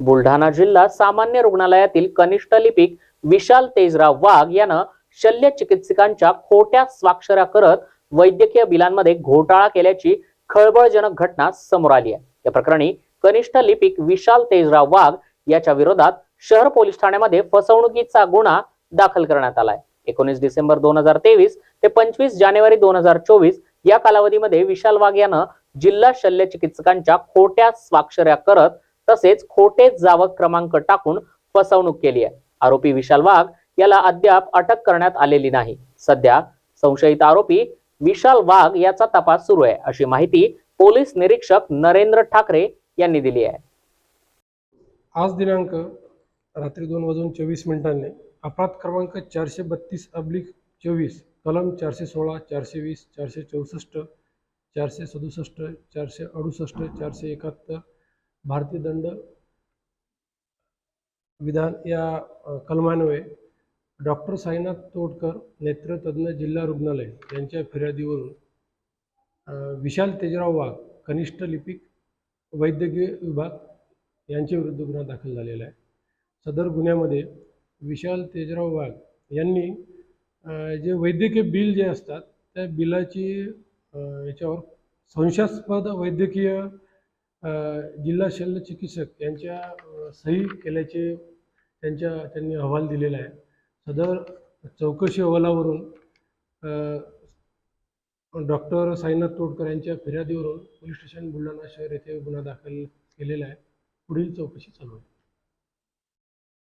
बुलढाणा जिल्हा सामान्य रुग्णालयातील कनिष्ठ लिपिक विशाल तेजराव वाघ यानं शल्य चिकित्सकांच्या खोट्या स्वाक्षऱ्या करत वैद्यकीय बिलांमध्ये घोटाळा केल्याची खळबळजनक घटना समोर आली आहे. या प्रकरणी कनिष्ठ लिपिक विशाल तेजराव वाघ याच्या विरोधात शहर पोलीस ठाण्यामध्ये फसवणुकीचा गुन्हा दाखल करण्यात आलाय. एकोणीस डिसेंबर दोन हजार तेवीस ते पंचवीस जानेवारी दोन हजार चोवीस या कालावधीमध्ये विशाल वाघ यानं जिल्हा शल्य चिकित्सकांच्या खोट्या स्वाक्षऱ्या करत तसेच खोटे जावक क्रमांक टाकून फसवणूक केली आहे. आरोपी विशाल वाघ याला अद्याप अटक करण्यात आलेली नाही. सध्या संशयित आरोपी विशाल वाघ याचा तपास सुरू आहे अशी माहिती पोलीस निरीक्षक नरेंद्र ठाकरे यांनी दिली आहे. आज दिनांक रात्री दोन वाजून चोवीस मिनिटांनी अपराध क्रमांक चारशे बत्तीस अब्लिक चोवीस कलम चारशे सोळा चारशे वीस चारशे चौसष्ट चारशे सदुसष्ट चारशे अडुसष्ट चारशे एकाहत्तर भारतीय दंड विधान या कलमान्वये डॉक्टर साईनाथ तोडकर नेत्रतज्ञ जिल्हा रुग्णालय यांच्या फिर्यादीवरून विशाल तेजराव वाघ कनिष्ठ लिपिक वैद्यकीय विभाग यांच्याविरुद्ध गुन्हा दाखल झालेला आहे. सदर गुन्ह्यामध्ये विशाल तेजराव वाघ यांनी जे वैद्यकीय बिल जे असतात त्या बिलाची याच्यावर संशयास्पद वैद्यकीय जिल्हा शल्य चिकित्सक यांच्या सही केल्याचे त्यांच्या त्यांनी अहवाल दिलेला आहे. सदर चौकशी अहवालावरून डॉक्टर साईनाथ तोडकर यांच्या फिर्यादीवरून पोलीस स्टेशन बुलढाणा शहर येथे गुन्हा दाखल केलेला आहे. पुढील चौकशी चालू आहे.